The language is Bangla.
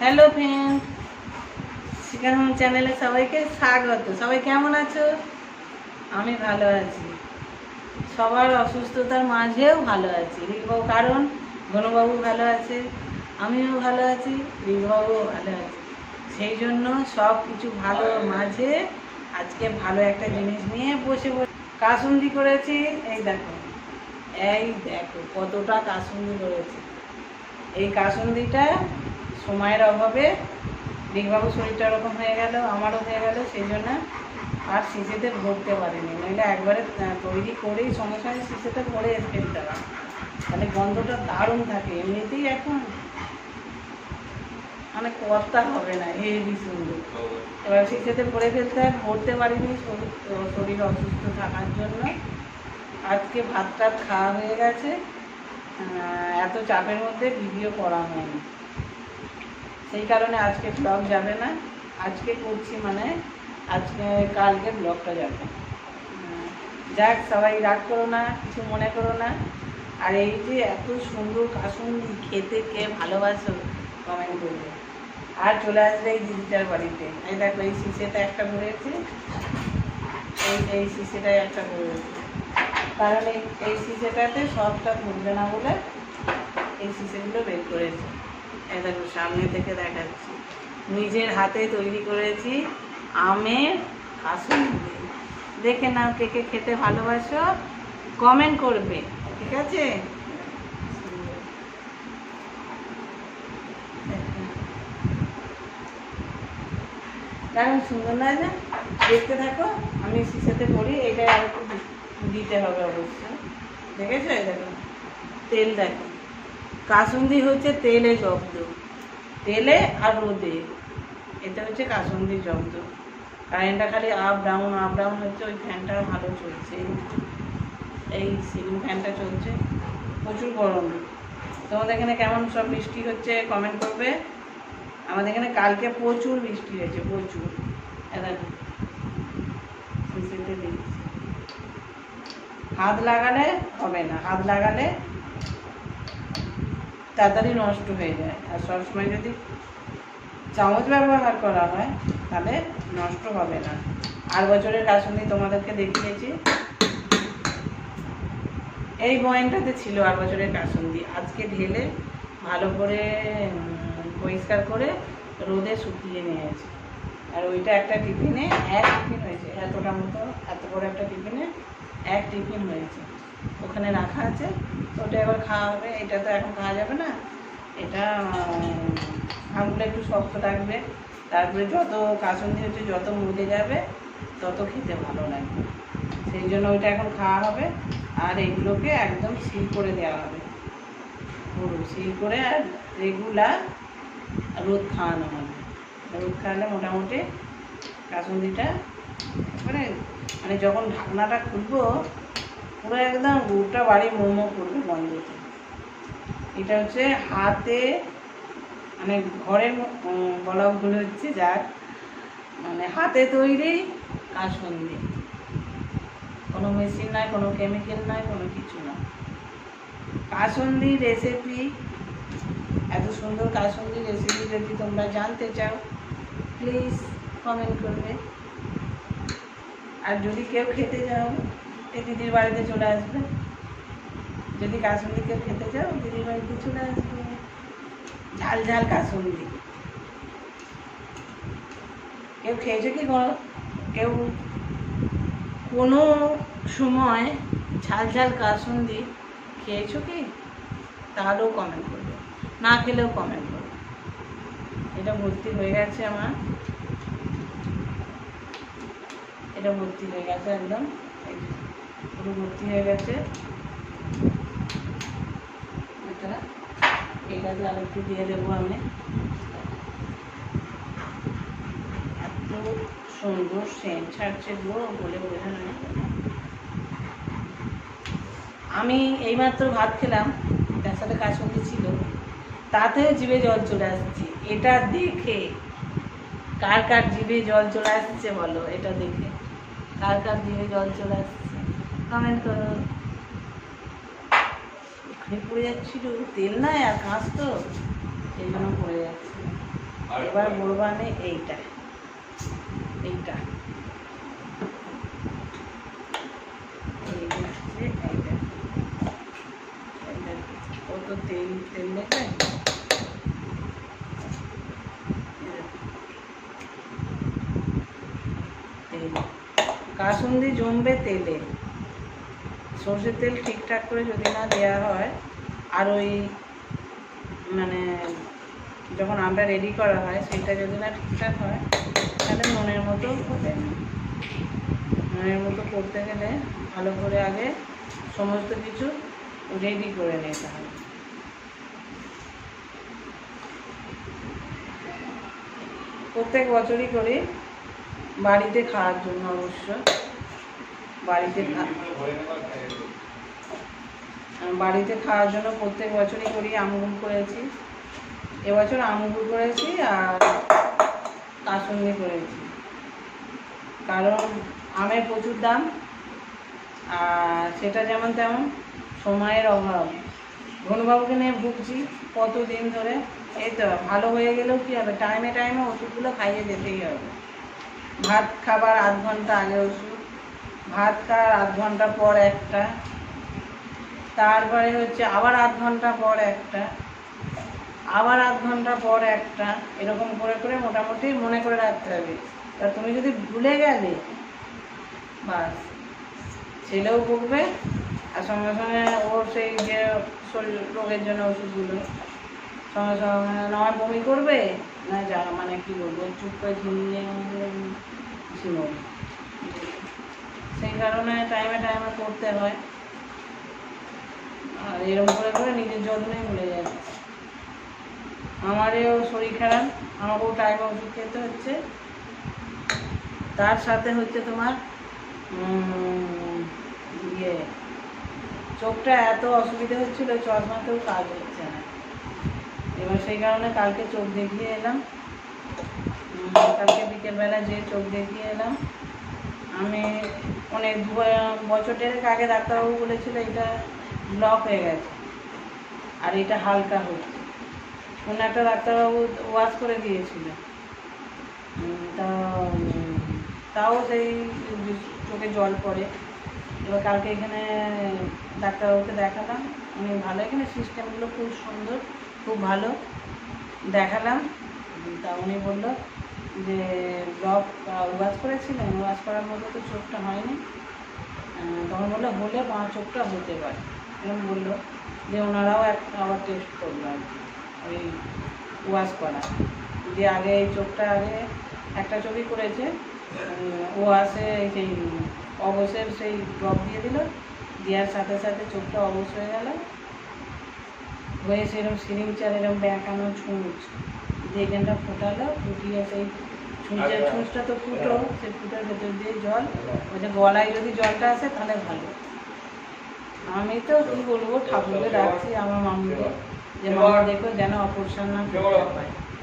হ্যালো ফ্রেন্ড, শিকার হোম চ্যানেলে সবাইকে স্বাগত। সবাই কেমন আছো? আমি ভালো আছি। সবার অসুস্থতার মাঝেও ভালো আছি। রিকবাবু কারণ? গণবাবু ভালো আছে? আমিও ভালো আছি রিকবাবুও ভালো আছে। সেই জন্য সব কিছু ভালো মাঝে আজকে ভালো একটা জিনিস নিয়ে বসে বসে কাসুন্দি করেছি। এই দেখো এই দেখো কতটা কাসুন্দি করেছি। এই কাসুন্দিটা সময়ের অভাবে দিগবাবু শরীরটা ওরকম হয়ে গেল, আমারও হয়ে গেল, সেই জন্য আর শিশিতে ভরতে পারিনি। নইলে একবারে তৈরি করেই সঙ্গে সঙ্গে শিশিতে ভরে ফেলতে হবে। তাহলে গন্ধটা দারুণ থাকে, এমনিতেই এখন মানে কর্তা হবে না হেভি সুন্দর এবার শিশিতে ভরে ফেলতে হয় ভরতে পারিনি, শরীর অসুস্থ থাকার জন্য। আজকে ভাত টাত খাওয়া হয়ে গেছে এত চাপের মধ্যে ভিডিও করা হয়নি। সেই কারণে আজকে ব্লগ যাবে না। আজকে করছি মানে আজকে, কালকে ব্লগটা যাবে। যাক, সবাই রাগ করো না, কিছু মনে করো না। আর এই যে এত সুন্দর কাসুন্দি খেতে কে ভালোবাসো কমেন্ট করবে। আর চলে আসবে এই দিদিটার বাড়িতে। এই দেখো, এই শিশেটা একটা ভরেছে এই এই শিশেটাই একটা ভরেছে কারণ এই এই শিশেটাতে সবটা ভরবে না বলে এই শিশেগুলো বের করেছে। দেখো, সামনে থেকে দেখাচ্ছি। নিজের হাতে তৈরি করেছি আমের কাসুন্দি দেখে নাও কে কে খেতে ভালোবাসো কমেন্ট করবে, ঠিক আছে? দারুণ সুন্দর, না যে দেখতে থাকো, আমি শিশাতে করি এটাই আর একটু দিতে হবে অবশ্যই। দেখেছ? দেখো, তেল দেখো। কাসুন্দি হচ্ছে তেলে জব্দ তেলে আর রোদে। এটা হচ্ছে কাসুন্দি জব্দ কারেন্টটা খালি আপ ডাউন আপ ডাউন হচ্ছে, ওই ফ্যানটা ভালো চলছে। এই সিলিং ফ্যানটা চলছে। প্রচুর গরম। তোমাদের এখানে কেমন সব বৃষ্টি হচ্ছে কমেন্ট করবে। আমাদের এখানে কালকে প্রচুর বৃষ্টি হয়েছে, প্রচুর। হাত লাগালে হবে না। হাত লাগালে তাড়াতাড়ি নষ্ট হয়ে যায়। আর সবসময় যদি চামচ ব্যবহার করা হয়, তাহলে নষ্ট হবে না। আর বছরের কাসুন্দি তোমাদেরকে দেখিয়েছি। এই বয়েনটাতে ছিল আর বছরের কাসুন্দি। আজকে ঢেলে ভালো করে পরিষ্কার করে রোদে শুকিয়ে নিয়েছি। আর ওইটা একটা টিফিনে এক টিফিন হয়েছে। এতটা মতো, এত বড় একটা টিফিনে এক টিফিন হয়েছে। ওখানে রাখা আছে। ওটা এবার খাওয়া হবে। এটা তো এখন খাওয়া যাবে না। এটা আঙুলে একটু শক্ত থাকবে। তারপরে যত কাসুন্দি হচ্ছে, যত মুদে যাবে, তত খেতে ভালো লাগবে। সেই জন্য ওইটা এখন খাওয়া হবে। আর এগুলোকে একদম সিল করে দেওয়া হবে। পুরো সিল করে আর রেগুলার রোদ খাওয়ানো হবে। রোদ খাওয়ালে মোটামুটি কাসুন্দিটা মানে মানে যখন ঢাকনাটা খুলবো পুরো একদম গোটা বাড়ি মোমো করবে গন্ধতে এটা হচ্ছে হাতে মানে ঘরের উম, বলা ভুল হচ্ছে যার মানে হাতে তৈরি কাসুন্দি কোনো মেশিন নাই কোনো কেমিক্যাল নাই কোনো কিছু না কাসুন্দি রেসিপি এত সুন্দর কাসুন্দি রেসিপি যদি তোমরা জানতে চাও প্লিজ কমেন্ট করবে। আর যদি কেউ খেতে যাও এই দিদির বাড়িতে চলে আসবে। যদি কাসুন্দি কেউ খেতে চাও, দিদির বাড়িতে চলে আসবে। ঝাল ঝাল কাসুন্দি কেউ খেয়েছো কি? কেউ? কোনো সময় ঝাল ঝাল কাসুন্দি খেয়েছো কি? তাহলেও কমেন্ট করবে। না খেলেও কমেন্ট করবে। এটা ভর্তি হয়ে গেছে আমার। এটা ভর্তি হয়ে গেছে একদম। পুরো ভর্তি হয়ে গেছে। এটা এটাতে আর একটু দিয়ে দেবো আমি। এত সুন্দর সেন্ট ছাড়ছে গো, বলে আমি এইমাত্র ভাত খেলাম, তার সাথে কাসন্দি ছিল। তাতেও জিভে জল চলে আসছে। এটা দেখে কার কার জিভে জল চলে আসছে বলো, এটা দেখে। কার কার জিভে জল চলে আসছে? কমেন্ট করো ওখানে পড়ে যাচ্ছিল, তেল নাই আর কাঁচ তো, সেই জন্য পড়ে যাচ্ছে। এবার বলবানে এইটা এইটা। কত তেল তেল কাসুন্দি জমবে তেলে। সর্ষের তেল ঠিকঠাক করে যদি না দেওয়া হয়, আর ওই মানে যখন আমটা রেডি করা হয়, সেটা যদি না ঠিকঠাক হয়, তাহলে মনের মতো হবে। না মনের মতো করতে গেলে ভালো করে আগে সমস্ত কিছু রেডি করে নিতে হবে। প্রত্যেক বছরই করি, বাড়িতে খাওয়ার জন্য অবশ্য। বাড়িতে বাড়িতে খাওয়ার জন্য প্রত্যেক বছরই করি, আমগুল করেছি। এবছর আমগুল করেছি আর কাসুন্দি করেছি। কারণ আমের প্রচুর দাম আর সেটা যেমন তেমন সময়ের অভাব। ধনুবাবুকে নিয়ে ভুগছি কতদিন ধরে। এই তো ভালো হয়ে গেলেও কী হবে? টাইমে টাইমে ওষুধগুলো খাইয়ে যেতেই হবে। ভাত খাবার আধ ঘণ্টা আগে ওষুধ ভাত খাওয়ার আধ ঘণ্টা পর একটা তারপরে হচ্ছে আবার আধ ঘণ্টা পর একটা আবার আধ ঘণ্টা পর একটা এরকম করে করে মোটামুটি মনে করে রাখতে হবে তা তুমি যদি ভুলে গেলে বাস ছেলেও ভুগবে আর সঙ্গে সঙ্গে ওর সেই যে শরীর রোগের জন্য ওষুধগুলো সঙ্গে সঙ্গে নয় বমি করবে না যা মানে কি বলব চুপ করে ঝিমিয়ে সেই কারণে টাইমে টাইমে করতে হয়। আর এরকম করে করে নিজের যত্নই ভুলে যাচ্ছে আমারও শরীর খারাপ, আমাকেও টাইমে ওষুধ খেতে হচ্ছে। তার সাথে হচ্ছে তোমার ইয়ে চোখটা এত অসুবিধা হচ্ছিল, চশমাতেও কাজ হচ্ছে না। এবার সেই কারণে কালকে চোখ দেখিয়ে এলাম। কালকে বিকেলবেলা যে চোখ দেখিয়ে এলাম। আমি অনেক ব- বছর দেড়েক আগে ডাক্তারবাবু বলেছিল এটা ব্লক হয়ে গেছে। আর এটা হালকা হচ্ছে। কোনো একটা ডাক্তারবাবু ওয়াশ করে দিয়েছিল। তা, তাও সেই চোখে জল পড়ে। এবার কালকে এখানে ডাক্তারবাবুকে দেখালাম। উনি ভালো, এখানে সিস্টেমগুলো খুব সুন্দর, খুব ভালো। দেখালাম। তা উনি বলল যে ব্লক ওয়াশ করেছিলেন ওয়াশ করার মতো তো চোখটা হয়নি। তখন বলল, হলে বাঁ চোখটা হতে পারে। এরকম বলল যে ওনারাও এক আবার টেস্ট করল আর কি, ওই ওয়াশ করা। যে আগে এই চোখটা আগে একটা ছবি করেছে ও আসে সেই অবসের সেই ড্রপ দিয়ে দিল, দেওয়ার সাথে সাথে চোখটা অবশ হয়ে গেল। হয়ে সেরকম সিরিঞ্চার এরকম ব্যাকানো ছুঁচ। দিয়ে এখানটা ফোটালো ফুটিয়ে সেই ছুঁচের ছুঁচটা তো ফুটো সেই ফুটার ভেতর দিয়ে জল ওই যে গলায় যদি জলটা আসে তাহলে ভালো। আমি তো কি বলব ঠাকুরকে রাখছি আমার মামুকে। যে মামা দেখো যেন অপরসান না করতে হয়।